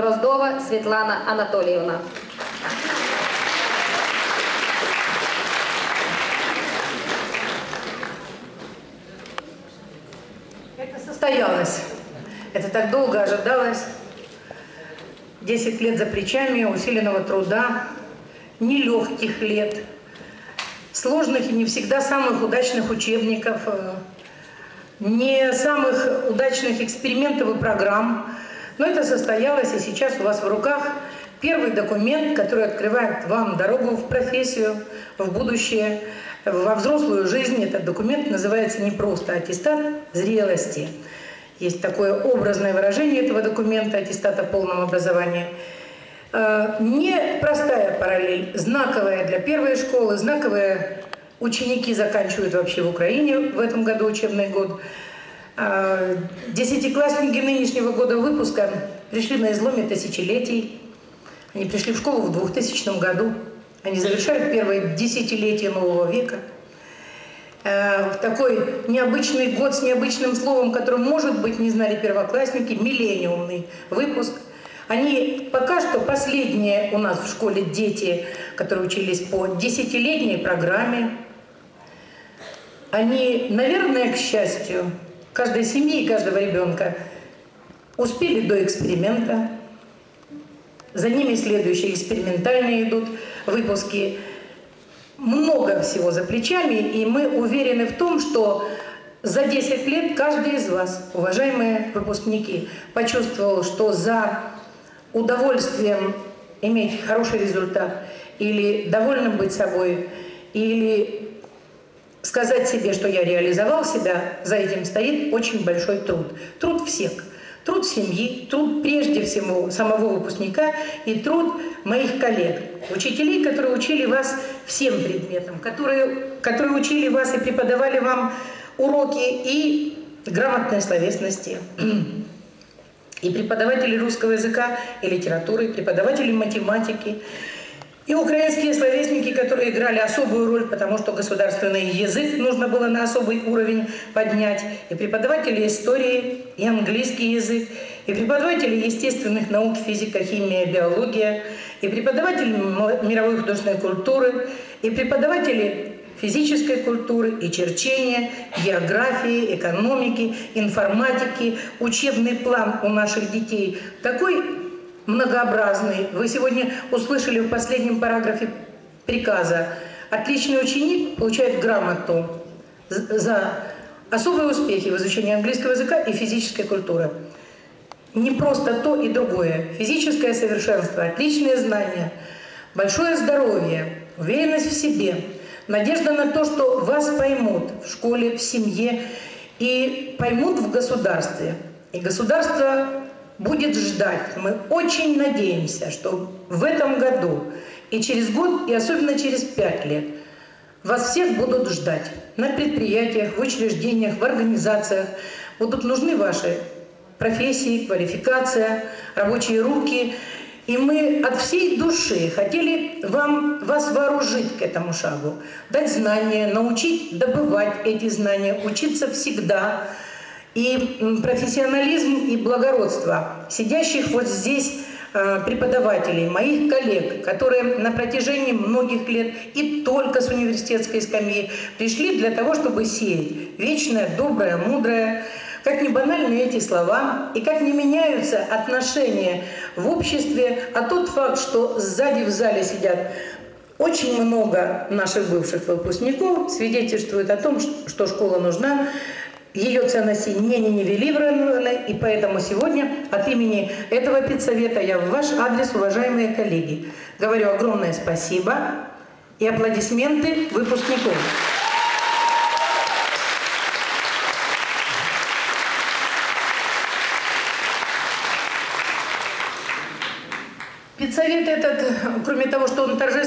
Дроздова Светлана Анатольевна. Это состоялось. Это так долго ожидалось. 10 лет за плечами, усиленного труда, нелегких лет, сложных и не всегда самых удачных учебников, э, не самых удачных экспериментов и программ. Но это состоялось, и сейчас у вас в руках первый документ, который открывает вам дорогу в профессию, в будущее, во взрослую жизнь. Этот документ называется не просто аттестат зрелости. Есть такое образное выражение этого документа, аттестата полного образования. Э, не простая параллель, знаковая для первой школы, знаковая ученики заканчивают вообще в Украине в этом году учебный год. Э, десятиклассники нынешнего года выпуска пришли на изломе тысячелетий. Они пришли в школу в 2000 году. Они завершают первое десятилетие нового века – Э, в такой необычный год с необычным словом, которым, может быть, не знали первоклассники, миллениумный выпуск. Они пока что последние у нас в школе дети, которые учились по десятилетней программе. Они, наверное, к счастью, каждой семьи и каждого ребенка успели до эксперимента. За ними следующие экспериментальные идут выпуски много всего за плечами, и мы уверены в том, что за 10 лет каждый из вас, уважаемые выпускники, почувствовал, что за удовольствием иметь хороший результат или довольным быть собой, или сказать себе, что я реализовал себя, за этим стоит очень большой труд. Труд всех – Труд семьи, труд прежде всего самого выпускника и труд моих коллег, учителей, которые учили вас всем предметам, которые, которые учили вас и преподавали вам уроки и грамотной словесности, и преподаватели русского языка и литературы, и преподаватели математики, и украинские словесники, которые играли особую роль, потому что государственный язык нужно было на особый уровень поднять, и преподаватели истории, и английский язык, и преподаватели естественных наук, физика, химия, биология, и преподаватели мировой художественной культуры, и преподаватели физической культуры и черчения, географии, экономики, информатики, учебный план у наших детей. Такой многообразный. Вы сегодня услышали в последнем параграфе приказа. Отличный ученик получает грамоту за особые успехи в изучении английского языка и физической культуры. Не просто то и другое. Физическое совершенство, отличные знания, большое здоровье, уверенность в себе, надежда на то, что вас поймут в школе, в семье и поймут в государстве. И государство будет ждать. Мы очень надеемся, что в этом году и через год, и особенно через пять лет вас всех будут ждать на предприятиях, в учреждениях, в организациях. Будут нужны ваши профессии, квалификация, рабочие руки. И мы от всей души хотели вам, вас вооружить к этому шагу, дать знания, научить добывать эти знания, учиться всегда – и профессионализм и благородство сидящих вот здесь э, преподавателей, моих коллег, которые на протяжении многих лет и только с университетской скамьи пришли для того, чтобы сеять вечное, доброе, мудрое, как не банальны эти слова, и как не меняются отношения в обществе, а тот факт, что сзади в зале сидят очень много наших бывших выпускников, свидетельствует о том, что школа нужна, ее ценности не нивелированы, и поэтому сегодня от имени этого педсовета я в ваш адрес, уважаемые коллеги, говорю огромное спасибо и аплодисменты выпускников. Педсовет этот, кроме того, что он торжественно